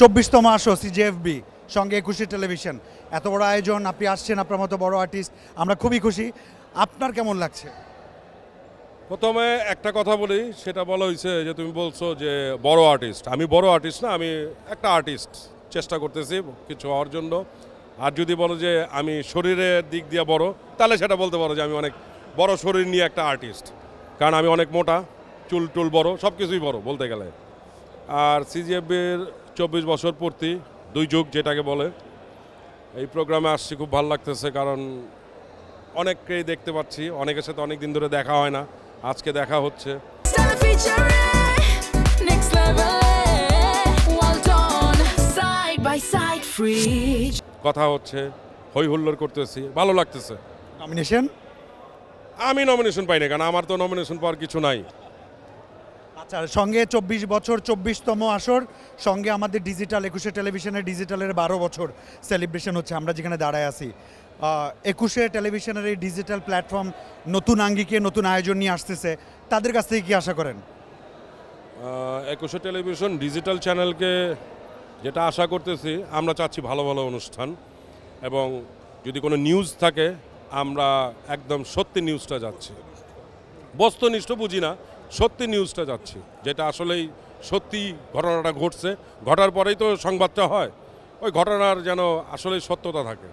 চব্বিশতম আসো সিজেএফবি সঙ্গে একুশে টেলিভিশন। এত বড় আয়োজন, আপনি আসছেন, আপনার মতো বড় আর্টিস্ট আমরা খুবই খুশি। আপনার কেমন লাগছে? প্রথমে একটা কথা বলি, সেটা বলা হয়েছে যে তুমি বলছো যে বড় আর্টিস্ট আমি বড় আর্টিস্ট না, আমি একটা আর্টিস্ট চেষ্টা করতেছি কিছু হওয়ার জন্য। আর যদি বলো যে আমি শরীরের দিক দিয়ে বড়, তাহলে সেটা বলতে পারো যে আমি অনেক বড় শরীর নিয়ে একটা আর্টিস্ট কারণ আমি অনেক মোটা, চুল টুল বড় সব কিছুই বড় বলতে গেলে। আর সিজিএফবির চব্বিশ বছর পূর্তি দুই যুগ যেটাকে বলে। এই প্রোগ্রামে আসছি খুব ভালো লাগতেছে কারণ অনেককেই দেখতে পাচ্ছি অনেকের সাথে অনেক দিন ধরে দেখা হয় না আজকে দেখা হচ্ছে. কথা হচ্ছে হই হুল্লোড় করতেছি ভালো লাগতেছে। নমিনেশন আমি নমিনেশন পাই না কারণ আমার তো নমিনেশন পাওয়ার কিছু নাই। সঙ্গে চব্বিশ বছর, চব্বিশতম আসর, সঙ্গে আমাদের ডিজিটাল একুশে টেলিভিশনের ডিজিটালের বারো বছর সেলিব্রেশন হচ্ছে, আমরা যেখানে দাঁড়ায় আছি। একুশে টেলিভিশনের এই ডিজিটাল প্ল্যাটফর্ম নতুন আঙ্গিকে, নতুন আয়োজন নিয়ে আসতেছে, তাদের কাছ থেকে কী আশা করেন? একুশে টেলিভিশন ডিজিটাল চ্যানেলকে যেটা আশা করতেছি, আমরা চাচ্ছি ভালো ভালো অনুষ্ঠান এবং যদি কোনো নিউজ থাকে, আমরা একদম সত্যি নিউজটা যাচ্ছি। বস্তুনিষ্ঠ বুঝি না সত্যি নিউজটা যাচ্ছি, যেটা আসলেই সত্যি ঘটনাটা ঘটছে। ঘটার পরেই তো সংবাদটা হয়। ওই ঘটনার যেন আসলে সত্যতা থাকে।